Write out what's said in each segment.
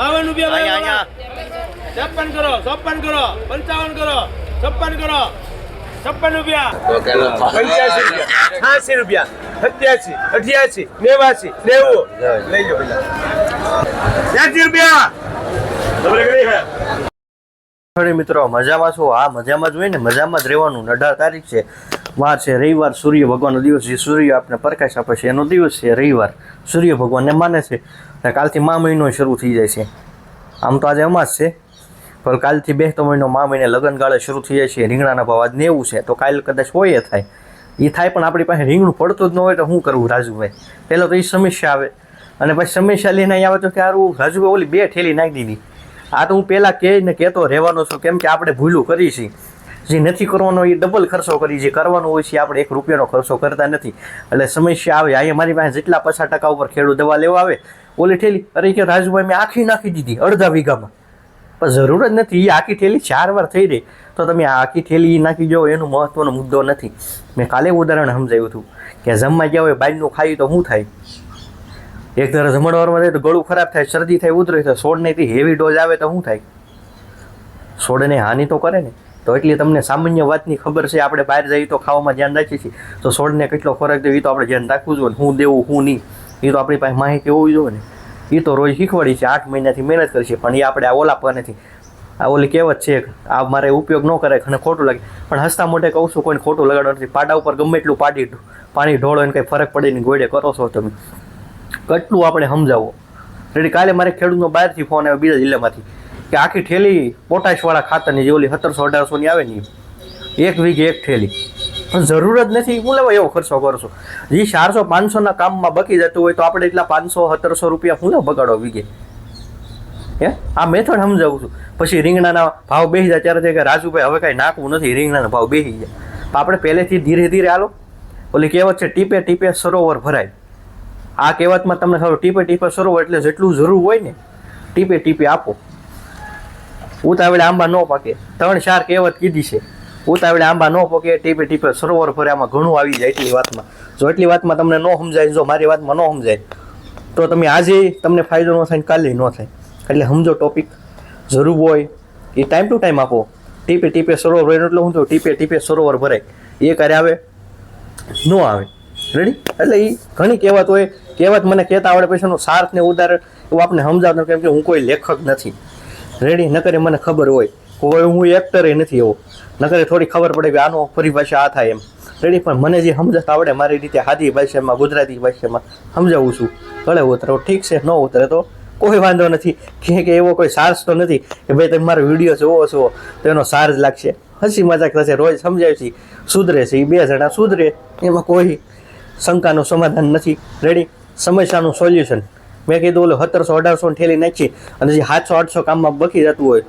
બાવન રૂપિયા છપ્પન કરો છપ્પન કરો પંચાવન કરો છપ્પન કરો. છપ્પન રૂપિયા. પંચ્યાસી રૂપિયા. છ્યાસી રૂપિયા. સત્યાસી અઠ્યાસી નેવાસી નેવું. લઈ જાઓ ત્યાંસી રૂપિયા. છે? મિત્રો મજામાં છો? હા મજામાં જ હોય ને? મજામાં જ રહેવાનું. અઢાર તારીખ છે. વાર છે રવિવાર. સૂર્ય ભગવાનનો દિવસ જે સૂર્ય આપણે પ્રકાશ આપે છે. એનો દિવસ છે રવિવાર. સૂર્ય ભગવાનને માને છે. અને કાલથી મા મહિનો શરૂ થઈ જાય છે. આમ તો આજે અમાસ છે, પણ કાલથી બેસતો મહિનો મા મહિને લગ્ન ગાળે શરૂ થઈ જાય છે, રીંગણાના ભાવ આજ નેવું છે, તો કાલ કદાચ હોય થાય. એ થાય પણ આપણી પાસે રીંગણું પડતું જ ન હોય તો શું કરવું રાજુભાઈ? પહેલાં તો એ સમસ્યા આવે. અને પછી સમસ્યા લઈને અહીં આવે તો કે હારું, રાજુભાઈ ઓલી બે ઠેલી નાખી દીધી. આ તો હું પહેલાં કહે ને કહેતો રહેવાનો છું, કેમ કે આપણે ભૂલું કરી છીએ. જે નથી કરવાનો એ ડબલ ખર્ચો કરી જે કરવાનો હોય છે, આપણે એક રૂપિયાનો ખર્ચો કરતા નથી. એટલે સમસ્યા આવે, અહીંયા મારી પાસે જેટલા પચાસ ટકા ઉપર ખેડૂત દવા લેવા આવે ઓલી ઠેલી, અરે કે રાજુભાઈ મેં આખી નાખી દીધી, અડધા વીઘામાં. પણ જરૂર જ નથી એ આખી ઠેલી ચાર વાર થઈ રહી. તો તમે આ આખી ઠેલી નાખી જાઓ, એનો મહત્વનો મુદ્દો નથી. મેં કાલે ઉદાહરણ સમજાવ્યું હતું કે જમવા ગયા હોય બાજનું ખાઈ તો શું થાય? એક ધારા જમણવારમાં જાય તો ગળું ખરાબ થાય, શરદી થાય ઉધરે થાય, સોડને થી હેવી ડોઝ આવે તો શું થાય? સોડને હાનિ તો કરે ને. તો એટલી તમને સામાન્ય વાતની ખબર છે, આપણે બહાર જઈએ તો ખાવામાં ધ્યાન રાખીએ છીએ. તો સોડને કેટલો ખોરાક દેવો એ તો આપણે ધ્યાન રાખવું જોઈએ હું દેવું, હું નહીં. એ તો આપણી પાસે માહિતી હોવી જોઈએ ને. એ તો રોજ શીખવાડી છે, આઠ મહિનાથી મહેનત કરી છે, પણ એ આપણે આ ઓલા પર નથી. આ ઓલી કહેવત છે આ મારે ઉપયોગ ન કરે અને ખોટું લાગે. પણ હસતા મોઢે કહું છું, કોઈને ખોટું લગાડવા નથી. પાડા ઉપર ગમે એટલું પાડી પાણી ઢોળો એને કંઈ ફરક પડે નહીં, ગોળે કરો છો તમે. કેટલું આપણે સમજાવો. એટલે કાલે મારે ખેડૂતનો બહારથી ફોન આવ્યો બીજા જિલ્લામાંથી કે આખી ઠેલી પોટાશવાળા ખાતરની જે ઓલી સત્તરસો, અઢારસોની આવે ને એક વીઘે એક ઠેલી. પણ જરૂર જ નથી. હું લેવા એવો ખર્ચો કરશો જે ચારસો પાંચસોના કામમાં બકી જતું હોય તો આપણે એટલા પાંચસો, સત્તરસો રૂપિયા હું લેવા બગાડો વીઘે? હે? આ મેથડ સમજાવું છું. પછી રીંગણાના ભાવ બેસી જાય ત્યારે કે રાજુભાઈ, હવે કાંઈ નાખવું નથી. રીંગણાના ભાવ બેસી જાય. તો આપણે પહેલેથી ધીરે ધીરે હાલો. ઓલી કહેવત છે, ટીપે ટીપે સરોવર ભરાય. આ કહેવતમાં તમને ખબર, ટીપે ટીપે સરોવર એટલે જેટલું જરૂર હોય ને, ટીપે ટીપે આપો. ઉતાવળે આંબા ન પાકે. ત્રણ, ચાર કહેવત કીધી છે. ઉતાવળે આંબા ન પોકે, ટીપે ટીપે સરોવર ભરે આમાં ઘણું આવી જાય એટલી વાતમાં. જો એટલી વાતમાં તમને ન સમજાય, જો મારી વાતમાં ન સમજાય, તો તમે આજે તમને ફાયદો ન થાય કાલે ન થાય. એટલે સમજો ટોપિક જરૂર હોય, એ ટાઈમ ટુ ટાઈમ આપો. ટીપે ટીપે સરોવર ભરે એટલે હું તો ટીપે ટીપે સરોવર ભરાય એ ક્યારે આવે, ન આવે. રેડી એટલે એ ઘણી કહેવત હોય, કહેવત મને કહેતા આવડે પૈસાનો સાર્થ ને ઉદાહરણ એવું આપણે સમજાવતો કેમ કે હું કોઈ લેખક નથી. રેડી ન કરે મને ખબર હોય. કોઈ હું એક્ટરે નથી એવો. નકરે થોડી ખબર પડે કે આનો પરિભાષા આ થાય એમ. રેડી, પણ મને જે સમજતા આવડે મારી રીતે સાદી ભાષામાં, ગુજરાતી ભાષામાં સમજાવું છું. ભલે ઉતરો, ઠીક છે, ન ઉતરે તો કોઈ વાંધો નથી. કે કે એવો કોઈ સાર્સ તો નથી કે ભાઈ તમે મારો વીડિયો જોવો છો, તો એનો સાર જ લાગશે. હસી મજાક થશે, રોજ સમજાય છે, સુધરે છે એ બે જણા સુધરે, એમાં કોઈ શંકાનું સમાધાન નથી. રેડી, સમસ્યાનું સોલ્યુશન મેં કીધું ઓલો સત્તરસો, અઢારસો ઠેલી નાખી અને જે સાતસો, આઠસો કામમાં બકી જતું હોય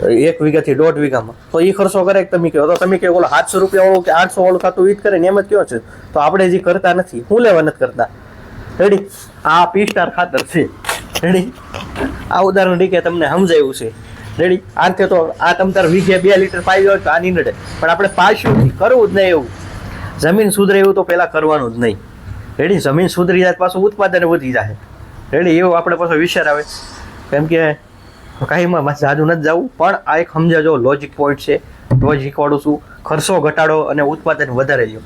એક વીઘાથી દોઢ વીઘામાં. તો એ ખર્ચો કરે તમે કહો. તો તમે કહો, ઓલો સાતસો રૂપિયા વાળું કે આઠસો વાળું થતું ઈ કરે ને એમ જ કહો છે. તો આપણે જે કરતા નથી. હું લેવા નથી કરતા. રેડી આ પી સ્ટાર ખાતર છે. રેડી આ ઉદાહરણ તરીકે તમને સમજાયું છે. રેડી આંતે તો આ તમ તાર વીઘે બે લીટર પાઈ હોય તો આ નીંદડે. પણ આપણે પાછું કરવું જ નહીં એવું. જમીન સુધરે એવું તો પહેલાં કરવાનું જ નહીં. રેડી જમીન સુધરી જાય પાછું ઉત્પાદન વધી જાય. રેડી એવો આપણે પાછો વિચાર આવે. કેમ કે કાંઈમાં બસ જાજુ નથી જવું, પણ આ એક સમજાજો લોજિક પોઈન્ટ છે. રોજ શીખવાડું છું. ખર્ચો ઘટાડો અને ઉત્પાદન વધારે રહ્યો.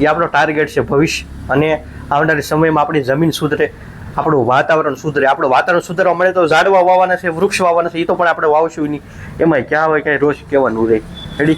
એ આપણો ટાર્ગેટ છે ભવિષ્ય. અને આવનારી સમયમાં આપણી જમીન સુધરે, આપણું વાતાવરણ સુધરે. આપણું વાતાવરણ સુધરવા મળે તો ઝાડવા વાવવાના છે, વૃક્ષ વાવવાના છે, એ તો પણ આપણે વાવશું નહીં. એમાં ક્યાં હોય ક્યાંય રોજ કહેવાનું રહે. રેડી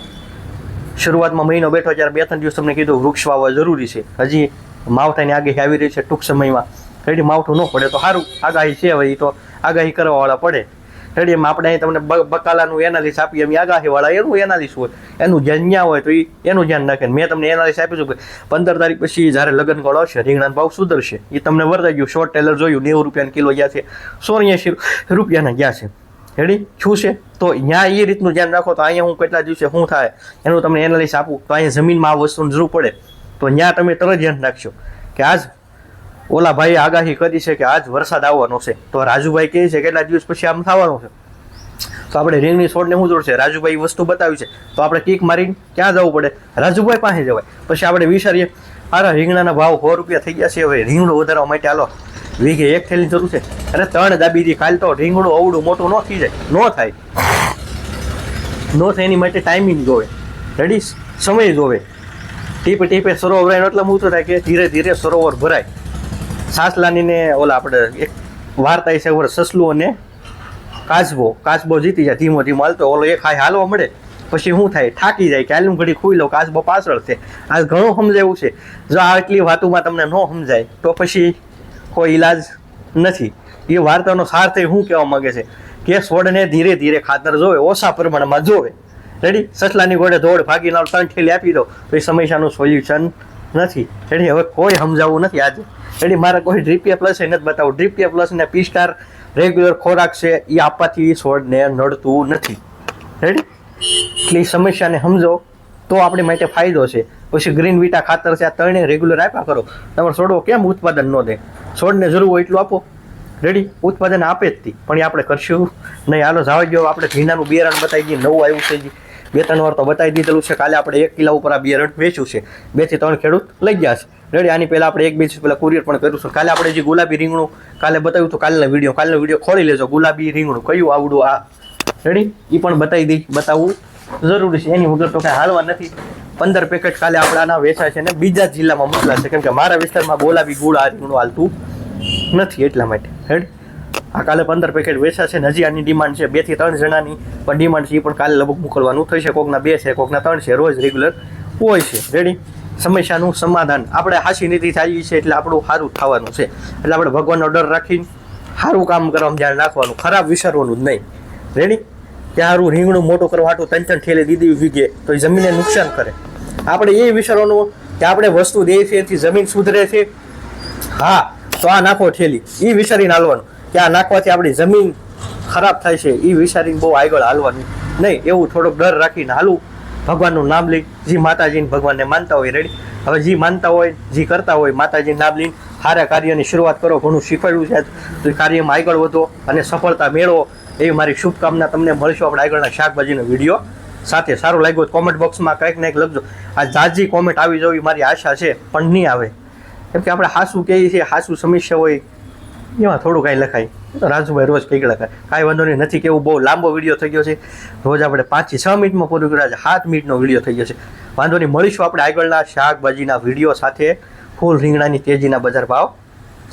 શરૂઆતમાં મહિનો બેઠો ત્યારે બે ત્રણ દિવસ તમને કીધું વૃક્ષ વાવવા જરૂરી છે. હજી માવઠાની આગાહી આવી રહી છે ટૂંક સમયમાં. રેડી માવઠું ન પડે તો સારું. આગાહી છે હવે એ તો. આગાહી કરવાવાળા પડે. રેડી એમાં આપણે અહીં તમને બકાલાનું એનાલિસ આપીએ એમ આગાહીવાળા, એનું એનાલિસ હોય, એનું ધ્યાન ન્યા હોય તો એ એનું ધ્યાન રાખે મેં તમને એનાલિસ આપ્યું છું કે પંદર તારીખ પછી જ્યારે લગ્ન ગળો આવશે રીંગણાનો ભાવ સુધરશે. એ તમને વર્તાઈ ગયું. શોર્ટ ટેલર જોયું, નેવું રૂપિયાના કિલો ગયા છે સો સોળ્યાસી રૂપિયાના ગયા છે. રેડી શું છે? તો ત્યાં એ રીતનું ધ્યાન રાખો તો અહીંયા હું કેટલા દિવસે શું થાય, એનું તમને એનાલિસ આપું. તો અહીંયા જમીનમાં આ વસ્તુની જરૂર પડે. તો ત્યાં તમે તરત ધ્યાન રાખશો કે આજ ઓલા ભાઈએ આગાહી કરી છે કે આજ વરસાદ આવવાનો છે. તો રાજુભાઈ કહે છે કેટલા દિવસ પછી આમ થવાનું છે. તો આપણે રીંગની છોડને શું જોડશે? રાજુભાઈ વસ્તુ બતાવી છે. તો આપણે કીક મારીને ક્યાં જવું પડે? રાજુભાઈ પાસે જવાય. પછી આપણે વિચારીએ અરે રીંગણાના ભાવ સો રૂપિયા થઈ ગયા છે. હવે રીંગણું વધારવા માટે હાલો, વીઘે એક થેલી જરૂર છે. અરે ત્રણ દાબીજી કાલ તો રીંગણું અવડું મોટું ન થઈ જાય. ન થાય. નો થાય એની માટે ટાઈમિંગ જોવે. રેડી સમય જોવે. ટીપે ટીપે સરોવર એટલે હું થાય કે ધીરે ધીરે સરોવર ભરાય. સાસલાનીને ઓલા આપણે એક વાર્તા છે ખબર સસલું અને કાચબો. કાચબો જીતી જાય ધીમો ધીમો હાલતો ઓલો એક હાય હાલવા મળે. પછી શું થાય? થાકી જાય કે હાલું ઘડી ખુઈ લો કાચબો પાછળ છે. આ ઘણું સમજાયું છે. જો આટલી વાતોમાં તમને ન સમજાય, તો પછી કોઈ ઈલાજ નથી. એ વાર્તાનો સાર થઈ શું કહેવા માંગે છે? કે છોડને ધીરે ધીરે ખાતર જોવે, ઓછા પ્રમાણમાં જોવે. રેડી સસલાની ઘોડે દોડ ભાગીને ત્રણ ઠેલી આપી દો. એ સમસ્યાનું સોલ્યુશન નથી. એટલે હવે કોઈ સમજાવવું નથી આજે. એટલે મારે કોઈ ડ્રીપીએ પ્લસ એ નથી બતાવું ડ્રીપીએ પ્લસ ને પી સ્ટાર રેગ્યુલર ખોરાક છે એ આપવાથી છોડને નડતું નથી. રેડી એટલે સમસ્યાને સમજો. તો આપણી માટે ફાયદો છે. પછી ગ્રીન વિટા ખાતર છે, આ ત્રણે રેગ્યુલર આપ્યા કરો. તમારો છોડવો કેમ ઉત્પાદન ન દે? છોડને જરૂર હોય એટલું આપો. રેડી? ઉત્પાદન આપે જ પણ એ આપણે કરશું નહીં. હાલો, જાવ આપણે ભીનાનું બિયારણ બતાવી દઈએ. નવું આવ્યું છે બે ત્રણ વાર તો બતાવી દીધેલું છે કાલે આપણે એક કિલા ઉપર આ બિયારણ વેચ્યું છે. બેથી ત્રણ ખેડૂત લઈ ગયા છે. રેડી, આની પહેલાં આપણે એક બે પહેલાં કુરિયર પણ કર્યું છે. કાલે આપણે જે ગુલાબી રીંગણું કાલે બતાવ્યું તો કાલના વીડિયો, કાલનો વીડિયો ખોલી લેજો. ગુલાબી રીંગણું કયું આવડું આ? રેડી? એ પણ બતાવી દઈ, બતાવવું જરૂરી છે. એની વગર તો કાંઈ હાલવા નથી. પંદર પેકેટ કાલે આપણે આના વેચાય છે ને બીજા જિલ્લામાં મોકલા છે. કેમ કે મારા વિસ્તારમાં ગુલાબી ગુળ આ રીંગણું હાલતું નથી એટલા માટે. હેડ આ કાલે પંદર પેકેટ વેચા છે ને હજી આની ડિમાન્ડ છે બેથી ત્રણ જણાની. પણ ડિમાન્ડ છે એ પણ કાલે લગભગ મોકલવાનું થશે. કોકના બે છે, કોકના ત્રણ છે, રોજ રેગ્યુલર હોય છે. રેડી સમસ્યાનું સમાધાન. આપણે હાસી નીતિ થાય છે એટલે આપણું સારું થવાનું છે. એટલે આપણે ભગવાનનો ડર રાખીને સારું કામ કરવામાં ધ્યાન રાખવાનું. ખરાબ વિચારવાનું જ નહીં. રેડી સારું રીંગણું મોટું કરવા હાટું ત્રણ ત્રણ ઠેલે દીદી વીગે તો એ જમીનને નુકસાન કરે. આપણે એ વિચારવાનું કે આપણે વસ્તુ દે છે એથી જમીન સુધરે છે. હા, તો આ નાખો ઠેલી એ વિચારીને હાલવાનું. આ નાખવાથી આપણી જમીન ખરાબ થાય છે. એ વિચારીને બહુ આગળ હાલવાનું. નહીં, એવું થોડોક ડર રાખીને હાલવું ભગવાનનું નામ લઈ, જે માતાજીને ભગવાનને માનતા હોય, રેડી? હવે જે માનતા હોય, જે કરતા હોય, માતાજીનું નામ લઈને સારા કાર્યની શરૂઆત કરો. ઘણું શીખવાડ્યું છે. તો કાર્યમાં આગળ વધો અને સફળતા મેળવો. એવી મારી શુભકામના તમને મળશું આપણે આગળના શાકભાજીનો વીડિયો. સાથે સારું લાગ્યું કોમેન્ટ બોક્સમાં કંઈક ને કંઈક લખજો. આ જાજી કોમેન્ટ આવી જવી મારી આશા છે, પણ નહીં આવે. કેમ કે આપણે હાસું કહીએ છીએ, હાસું સમસ્યા હોય. એમાં થોડું કાંઈ લખાય. રાજુભાઈ રોજ કંઈક લખાય કાંઈ વાંધો નહીં નથી કેવું બહુ લાંબો વીડિયો થઈ ગયો છે. રોજ આપણે પાંચથી છ મિનિટમાં પૂરું કર્યા છે સાત મિનિટનો વીડિયો થઈ ગયો છે. વાંધો નહીં મળીશું આપણે આગળના શાકભાજીના વીડિયો સાથે ફૂલ રીંગણાની તેજીના બજાર ભાવ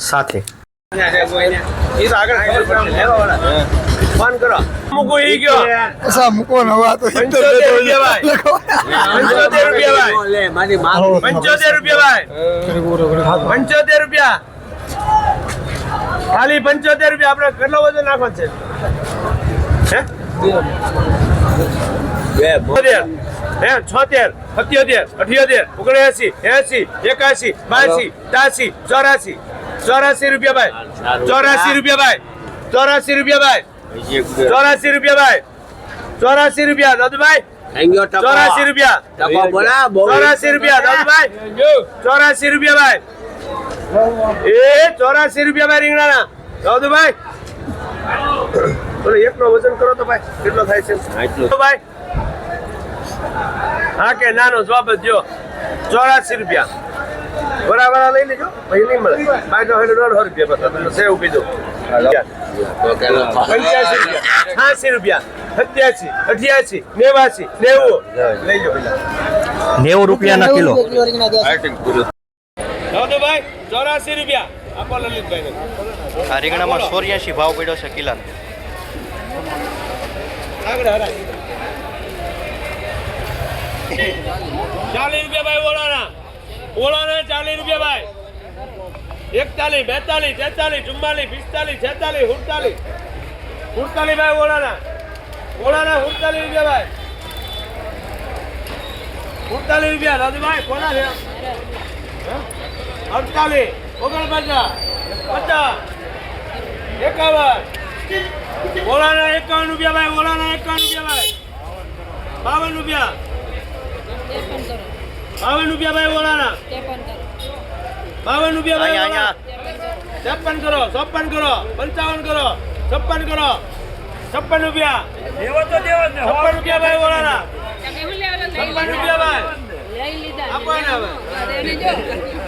સાથે. ફોન કરો મૂકો ઈ ગયો અચ્છા મૂકો ને તો પંચોતેર રૂપિયા ભાઈ. પંચોતેર રૂપિયા ભાઈ. પંચોતેર રૂપિયા ભાઈ. પંચોતેર રૂપિયા. ખાલી પંચોતેર રૂપિયા આપણે કેટલો બધો નાખો છે? હે? છોતેર સત્યોતેર અઠ્યોતેર ઓગણએસી એસી એકાસી બાસી ત્યાસી ચોરાસી. ચોરાસી રૂપિયા ભાઈ. ચોરાસી રૂપિયા ભાઈ. ચોરાસી રૂપિયા ભાઈ. ચોરાસી રૂપિયા ભાઈ. ચોરાસી રૂપિયા દાદુભાઈ ચોરાસી રૂપિયા. ચોરાસી રૂપિયા દાદુભાઈ ચોરાસી રૂપિયા ભાઈ. એ ચોરાસી રૂપિયા ભાઈ રીંગણાના. દાદુભાઈ બોલો એકનો વજન કરો તો ભાઈ કેટલો થાય છે? ભાઈ હા કે નાનો જવાબ જ જો ચોરાસી રૂપિયા. બરાબર લઈ લેજો પછી નહીં મળે. બાય તો હેડો દોઢસો રૂપિયા બતા તમને સેવ કીધું છ્યાસી રૂપિયા. સત્યાસી અઠ્યાસી નેવાસી નેવું. લઈ જાઓ નેવું રૂપિયાના કિલો. ભાઈ ચોરાસી રૂપિયા. આપો લલિતભાઈ આ રીંગણામાં સોરિયાસી ભાવ પડ્યો છે કિલા ચાલીસ રૂપિયા ભાઈ ઓળાના. ઓળાના ચાલીસ રૂપિયા ભાઈ. એકતાલીસ બેતાલીસ તેતાલીસ ચુમ્માલીસ પિસ્તાલીસ છેતાલીસ સુડતાલીસ. સુડતાલીસ ભાઈ ઓળાના. ઓળાના સુડતાલીસ રૂપિયા ભાઈ. સુડતાલીસ રૂપિયા. દાદુભાઈ કોના છે? અડતાલીસ ઓગણપચાસ પચાસ એકાવન ઓળાના એકાવન રૂપિયા ભાઈ ઓળાના એકાવન રૂપિયા ભાઈ. બાવન રૂપિયા. બાવન રૂપિયા ભાઈ ઓળાના બાવન રૂપિયા ભાઈ છપ્પન કરો છપ્પન કરો પંચાવન કરો છપ્પન કરો છપ્પન રૂપિયા. છપ્પન રૂપિયા ભાઈ ઓળાના છપ્પન રૂપિયા ભાઈ. લઈ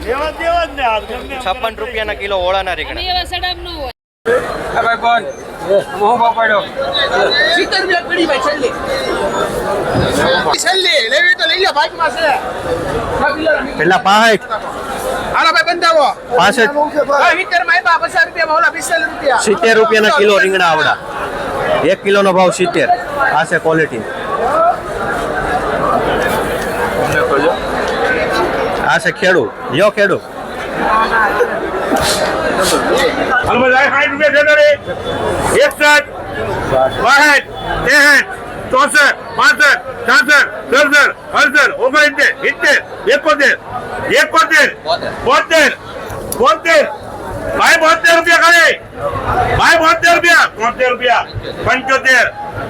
છપ્પન રૂપિયાના કિલો ઓળાના રીંગણા એવા સડામ ન હોય. છેલ્લી. લેવી તો લઈ લે ભાગમાં છે. પેલા પાસઠ હાલો ભાઈ બંધાવો. પાસઠ હા વીતરમાં આપ્યા પચાસ રૂપિયા ઓલા પિસ્તાલીસ રૂપિયા. સિત્તેર રૂપિયાના કિલો રીંગણા આવડા. એક કિલોનો ભાવ સિત્તેર. આ છે ક્વોલિટી આ છે ખેડૂ યો ખેડૂ રૂપિયા એકસઠ બાસઠ ત્રેસઠ ચોસઠ, પાસઠ, છાસઠ, સડસઠ, અડસઠ, ઓગણસિત્તેર, સિત્તેર, એકોતેર એકોતેર, બોતેર બોતેર. ભાઈ, બોતેર રૂપિયા ખાલી. ભાઈ, બોતેર રૂપિયા. તોતેર રૂપિયા. પંચોતેર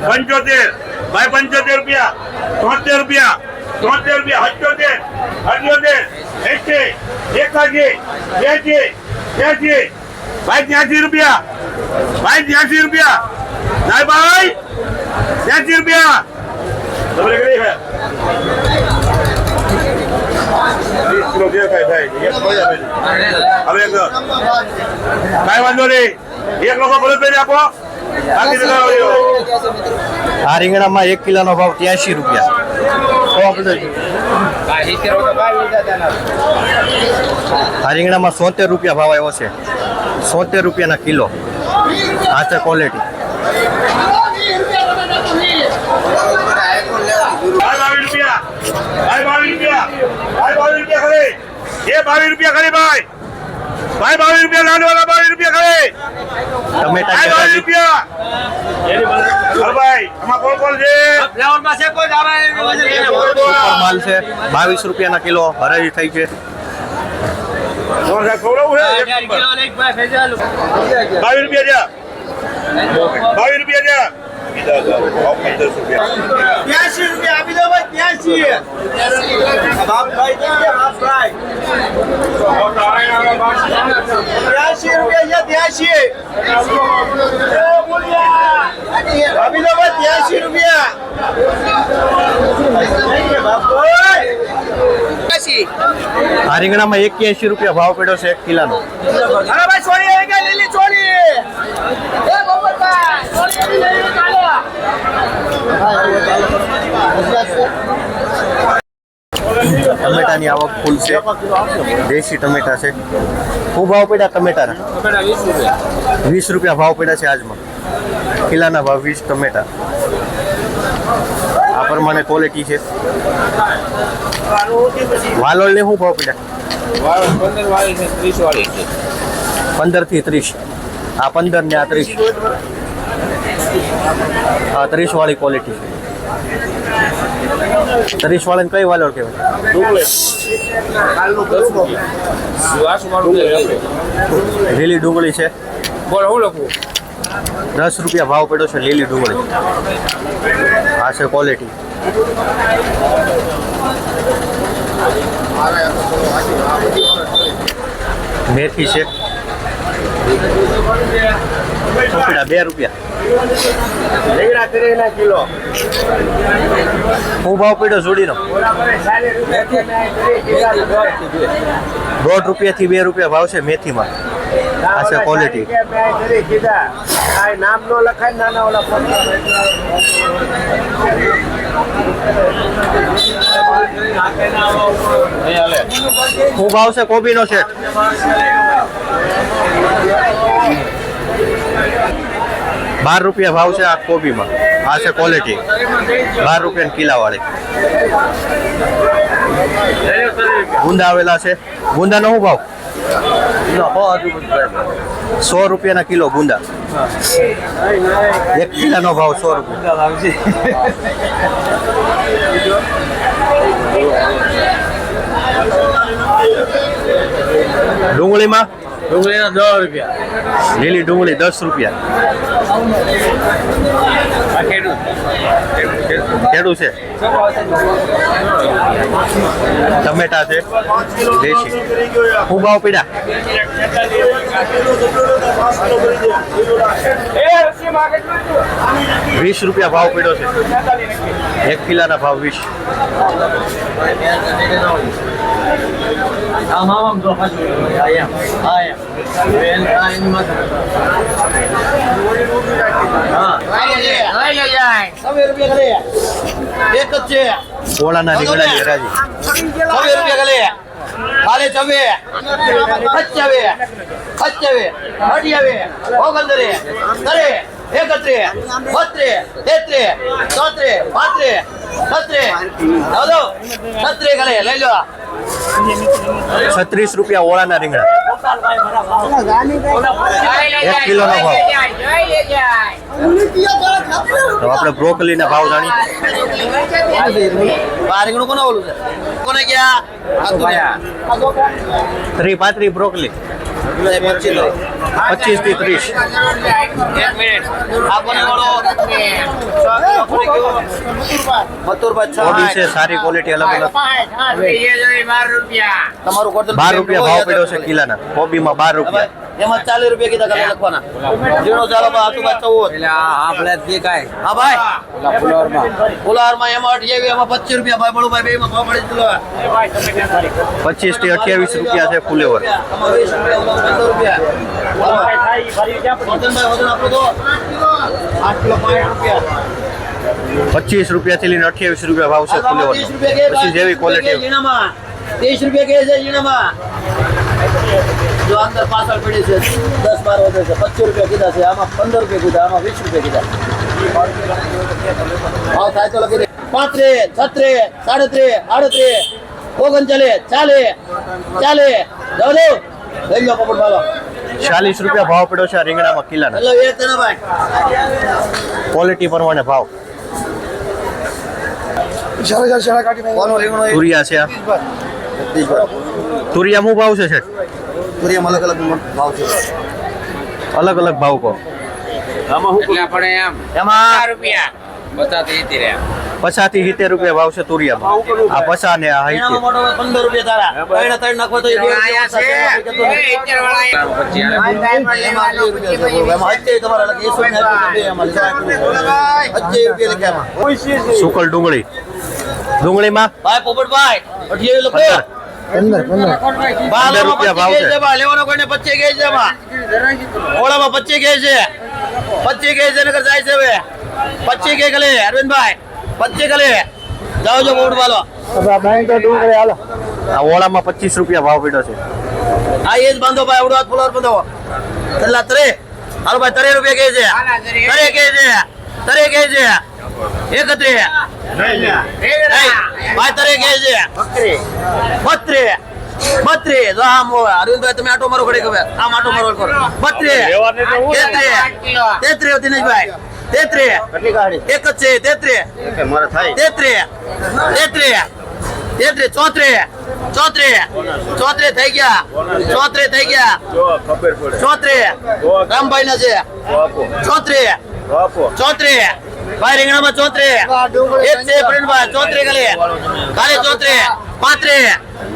પંચોતેર. ભાઈ, પંચોતેર રૂપિયા. તોતેર રૂપિયા. તોતેર રૂપિયા અઠ્યોતેર અઠ્યોતેર એસી એકાસી બ્યાસી ત્યાસી ભાઈ ત્યાસી રૂપિયા ભાઈ ત્યાંસી રૂપિયા નાય ભાઈ ત્યાંસી રૂપિયા તમને કઈ છે કાંઈ વાંધો નહીં એક લોકો પહેરી આપો. આ રીંગણામાં એક કિલોનો ભાવ ત્યાસી રૂપિયા આ રીંગણામાં સોતેર રૂપિયા ભાવ આવ્યો છે. સોતેર રૂપિયાના કિલો. આ છે ક્વોલિટી બાવીસ રૂપિયા. રૂપિયા. ભાઈ. ભાઈ બાવીસ રૂપિયા લાડુ વાળા બાવીસ રૂપિયા ખરે ટમેટા ભાઈ બાવીસ રૂપિયા. ભાઈ આમાં કોણ કોણ છે? સુપર માલ છે. બાવીસ રૂપિયાના કિલો હરાજી થઈ છે. કોણ છે? એક બાવીસ રૂપિયા જ્યાં બાવીસ રૂપિયા જ્યાં બીજા ભાવ પંદરસો રૂપિયા ત્યાસી રૂપિયા આપી દો ભાઈ, ત્યાસી. ત્યાસી રૂપિયા ત્યાસી. આપી દો ભાઈ, ત્યાસી રૂપિયા. આ રીંગણામાં એક્યાસી રૂપિયા ભાવ પડ્યો છે એક કિલાનો. ટમેટાની આવક ફૂલ છે. દેશી ટમેટા છે. શું ભાવ પડ્યા ટમેટાના? વીસ રૂપિયા. ભાવ પડ્યા છે આજમાં. કિલ્લાના ભાવ વીસ ટમેટા. પ્રમાણે ક્વોલિટી છે. વાલોળને શું ભાવ પડ્યા? પંદરથી ત્રીસ. આ પંદર ને આ ત્રીસ. આ ત્રીસ વાળી ક્વોલિટી છે. ત્રીસ વાળા કઈ વાલોળ કહેવાય? લીલી ડુંગળી છે. દસ રૂપિયા ભાવ પડ્યો છે લીલી ડુંગળી. આ છે ક્વોલિટી મેથી છે. ચોપડા બે રૂપિયા. કિલો. હું ભાવ પીડો જોડીનો. દોઢ રૂપિયાથી બે રૂપિયા ભાવ છે મેથીમાં. આ છે ક્વોલિટી નામ નો લખાય નાના ઓલા શું ભાવ છે કોબીનો છે. બાર રૂપિયા ભાવ છે આ કોબીમાં. આ છે ક્વોલિટી બાર રૂપિયા કિલાવાળી. ગુંદા આવેલા છે. ગુંદાનો શું ભાવ? સો રૂપિયાના કિલો ગુંદા. એક કિલાનો ભાવ સો રૂપિયા. ડુંગળીમાં ડુંગળીના દસ રૂપિયા. લીલી ડુંગળી દસ રૂપિયા. ખેડૂ છે. ટમેટા છે દેશી. હું ભાવ પીડા? વીસ રૂપિયા ભાવ પીડો છે. એક કિલાના ભાવ વીસ. એમ આ એમ બેન આ એની માથે હા ઓળાના રીંગણાની હરાજી ખાલી ચવે પચ્ચવે પચ્ચવે અઢિયાવે ઓગણતરે તરે એકત્રે બત્રે તેત્રે ચોત્રે પાંત્રે સત્રે દાદો સત્રે ગલે લઈ લો છત્રીસ રૂપિયા ઓળાના રીંગણા. એક કિલોનો ભાવ. તો આપણે બ્રોકલી ના ભાવ જાણીએ. આ રીંગણું કોને ઓલું છે? કોને ગયા ત્રી પાંત્રી બ્રોકલી. પચીસ પચીસથી ત્રીસ સારી ક્વોલિટી અલગ અલગ. તમારું બાર રૂપિયા ભાવ પડ્યો છે કિલાના. કોબીમાં બાર રૂપિયા. એમાં ચાલીસ રૂપિયા કીધા કરે લખવાના. ઝીણો ચાલો બા આટલું બા ચૌદ હા ભાઈ. ફુલારમાં. એમાં પચીસ રૂપિયા. ભાઈ બળું ભાઈ બે ભાવ પડી પચીસથી અઠ્યાવીસ રૂપિયા છે ફુલેવર. આમાં રૂપિયા. પચીસ રૂપિયા થી લઈને અઠ્યાવીસ રૂપિયા ભાવ છે ફુલેવર પછી જેવી ક્વોલિટી ત્રીસ રૂપિયા કે છે જીણામાં જો અંદર પાછળ પડી છે દસ બાર વધે છે પચીસ રૂપિયા કીધા છે આમાં પંદર રૂપિયા કીધા આમાં વીસ રૂપિયા કીધા. ભાવ થાય તો લખી દે. પાંત્રે છત્રે સાડત્રે આડત્રે ઓગણચાલે ચાલે ચાલે જાવ લઈ ચાલીસ રૂપિયા ભાવ પડ્યો છે આ રીંગણામાં ભાઈ. ક્વોલિટી પ્રમાણે ભાવ. તુરિયા છે. તુરિયા શું ભાવ છે શેઠ તુરિયા અલગ અલગ ભાવ છે. અલગ અલગ ભાવ કહો. એમાં પચાસથી સિત્તેર રૂપિયા ભાવ છે તુરિયામાં. આ પચાસ ને આ સિત્તેર. પંદર રૂપિયા તારા. ત્રણ ત્રણ નાખો તો. સુકલ ડુંગળી. ડુંગળીમાં? ભાઈ પોપટભાઈ અઠ્યાવીસ લખો. પંદર. રૂપિયા ભાવ પચીસ છે. લેવાનો કોઈને પચીસ ગઈ છે ઓળામાં પચીસ કહે છે પચીસ કહે છે જાય છે હવે. પચીસ કહે ગલે અરવિંદભાઈ. પચીસ ગલે જાઓ જો પોપટ વાલો આ ઓળામાં પચીસ રૂપિયા ભાવ પીડો છે. આ એ જ બાંધો ભાઈ આવડો ફુલાર બાંધો. કેટલા તરે. હાલો ભાઈ તરે રૂપિયા કે છે. તરે કે છે. તરે કે છે. ભાઈ તરે કે છે. બત્રે. બત્રે. જો આમ. અરવિંદભાઈ તમે આટો મારો ઘડી ખબર આમ આટો મારો કરો બત્રે. તેત્રે. તેત્રે દિનેશભાઈ તેત્રે. એક જ છે તેત્રે. તેત્રે. તેત્રે. તેત્રે ચોત્રે. ચોત્રે. ચોત્રે થઈ ગયા. ચોત્રે થઈ ગયા. ચોત્રે. રામભાઈ ના છે. ચોત્રે. ચોત્રે. ભાઈ રીંગણામાં ચોત્રે. એક છે પ્રિન્ટભાઈ ચોત્રે ગલે. કાલે ચોત્રે. પાંત્રે.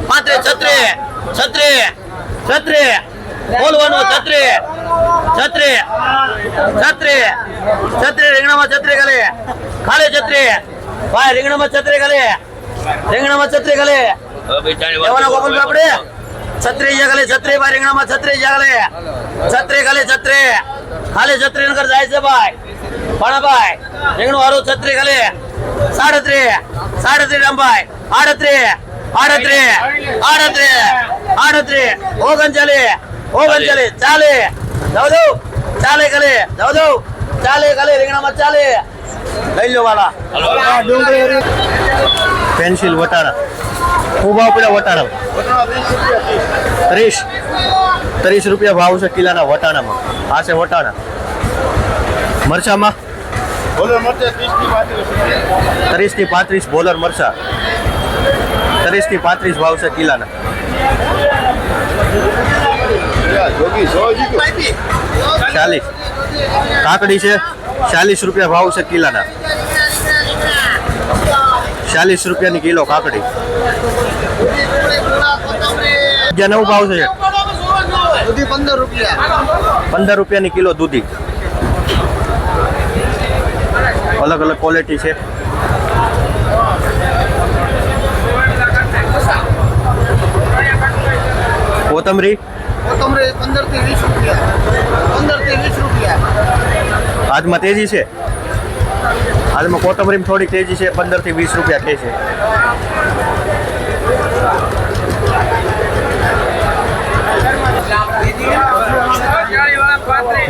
પાંત્રે છત્રે. છત્રે. છત્રે. બોલવાનું છત્રે. છત્રે. છત્રી. છત્રે રીંગણામાં છત્રી ગલે ખાલી છત્રી. ભાઈ, રીંગણામાં છત્રી ગલે રીંગણામાં છત્રે ગલે એવાના ગોકુલ આપણે? છત્રી જગલે ભાઈ, રીંગણામાં છત્રી જગલે છત્રી ગલે છત્રી. ખાલી છત્રી નગર જાય છે ભાઈ. પણ ભાઈ, રીંગણું છત્રી ગલે સાડત્રી. સાડત્રી રામભાઈ આડત્રી. આડત્રી. આડત્રી. આડત્રી. ઓગણચાલી ઓગણચાલી ચાલે જાવ જાઓ. ચાલે ગલે. જાઓ જાઓ. ચાલે ગલે રીંગણામાં ચાલે. લઈ લો વાલા. પેન્સિલ વટાણા. ભાવ પડ્યા વટાણા. ત્રીસ. ત્રીસ રૂપિયા ભાવ છે કિલાના વટાણામાં. આ છે વટાણા. મરચામાં? ત્રીસથી પાંત્રીસ બોલર મરચા. ત્રીસથી પાંત્રીસ ભાવ છે કિલાના. ચાલીસ. કાકડી છે. ચાલીસ રૂપિયા ભાવ છે કિલાના. ચાલીસ રૂપિયાની કિલો કાકડી. જ્યાં નવું ભાવ છે. પંદર રૂપિયાની કિલો દૂધી. અલગ અલગ ક્વોલિટી છે. કોથમરી. કોથમરી પંદરથી વીસ રૂપિયા. પંદરથી વીસ રૂપિયા. આજમાં તેજી છે? હાલમાં કોથમરીમાં થોડી તેજી છે પંદરથી વીસ રૂપિયા કહે છે.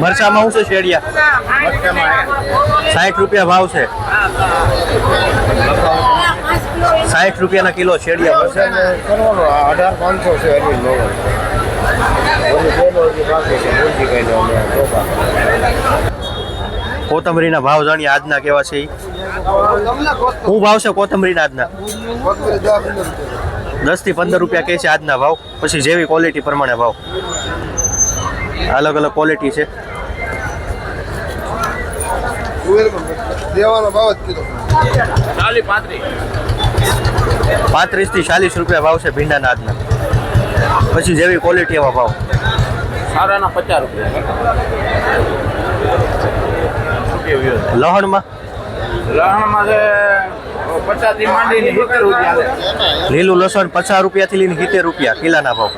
મરચામાં શું છે શેડિયા? સાઠ રૂપિયા ભાવ છે. સાઠ રૂપિયાના કિલો શેડિયા મરચાં અઢાર પાંચસો છે કોથમરીના ભાવ જાણીએ આજના કેવા છે. શું ભાવ છે કોથમરીના આજના? દસથી પંદર રૂપિયા કહે છે આજના ભાવ. પછી જેવી ક્વોલિટી પ્રમાણે ભાવ. અલગ અલગ ક્વોલિટી છે. પાંત્રીસથી ચાલીસ રૂપિયા ભાવ છે ભીંડાના આજના. પછી જેવી ક્વોલિટી એવા ભાવ. સારાના પચાસ રૂપિયા લહણમાં? લહણમાં છે પચાસ માંડીને સિત્તેર રૂપિયા લીલું લસણ પચાસ રૂપિયાથી લઈને સિત્તેર રૂપિયા કિલાના ભાવ.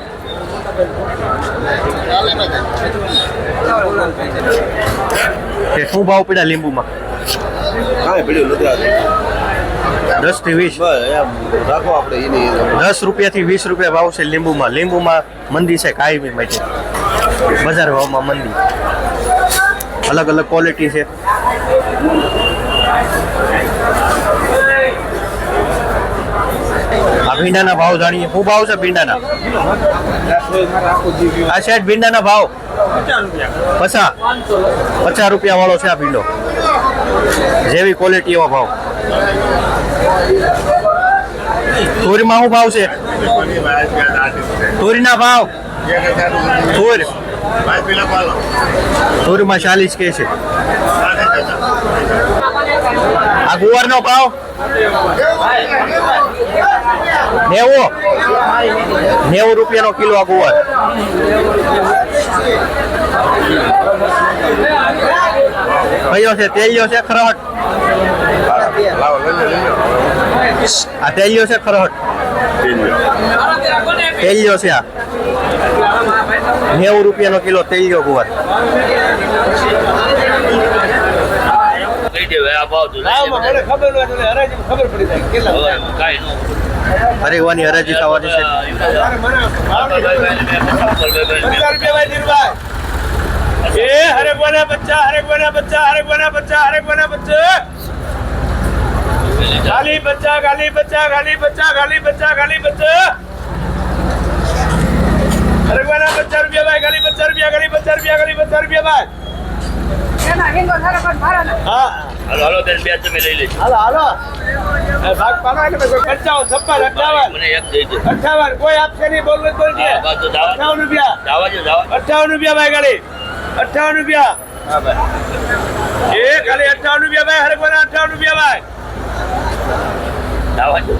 શું ભાવ પડ્યા લીંબુમાં. દસથી વીસ. એમ રાખો આપણે દસ રૂપિયાથી વીસ રૂપિયા ભાવ છે લીંબુમાં. લીંબુમાં મંદી છે કાયમી માટે બજાર ભાવમાં મંદી. અલગ અલગ ક્વોલિટી છે. આ ભીંડાના ભાવ જાણીએ. શું ભાવ છે ભીંડાના? આ સાઈડ ભીંડાના ભાવ? પચાસ. પચાસ રૂપિયા વાળો છે આ ભીંડો. જેવી ક્વોલિટી એવો ભાવ. તુરીમાં શું ભાવ છે? તુરીના ભાવ? તુર તુરમાં ચાલીસ કે છે. આ ગુવારનો ભાવ નેવું. નેવું રૂપિયાનો કિલો આ ગુવાર. કયો છે? તેલિયો છે ખરહટ? આ તેલિયો છે ખરહટ? તેલિયો છે આ. નેવું રૂપિયાનો કિલો તેલિયો ગુવાર મને ખબર હોય એટલે હરાજી ખબર પડી જાય કેટલા હરેવાની હરાજી થવાની છે અરે મને પચાસ રૂપિયા ભાઈ ધીરુભાઈ એ હરે કોના બચ્ચા હરે કોના બચ્ચા હરે કોના બચ્ચા હરે કોના બચ્ચા ગાલી બચ્ચા ગાલી બચ્ચા ગાલી બચ્ચા ગાલી બચ્ચા ગાલી બચ્ચા હરે પચાસ રૂપિયા ભાઈ ગાલી પચાસ રૂપિયા ગાલી બચ્ચા રૂપિયા ગાલી બચ્ચા રૂપિયા ભાઈ. હા. હાલો હાલો બેન બે તમે લઈ લેજો. હાલો હાલો. ભાગ પાડો એટલે પછી પંચાવન છપ્પન અઠાવન. મને એક દઈ દે. અઠાવન કોઈ આપશે નહીં બોલવું તો હા, બસ અઠાવન રૂપિયા. જો અઠાવન ભાઈ ગાડી અઠાવન રૂપિયા. એ ખાલી અઠાવન રૂપિયા ભાઈ હરકવાના અઠાવન રૂપિયા ભાઈ. દાવા જો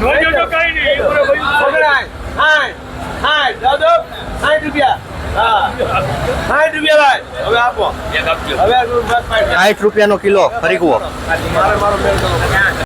નો જોજો કઈ નહીં ઓગણાય હાય હાય. જાઓ દો. સાઠ રૂપિયા. હા. સાઠ રૂપિયા ભાઈ. હવે આપો. હવે સાઠ રૂપિયાનો કિલો. ફરીકવો મારે મારો મેળ. કરો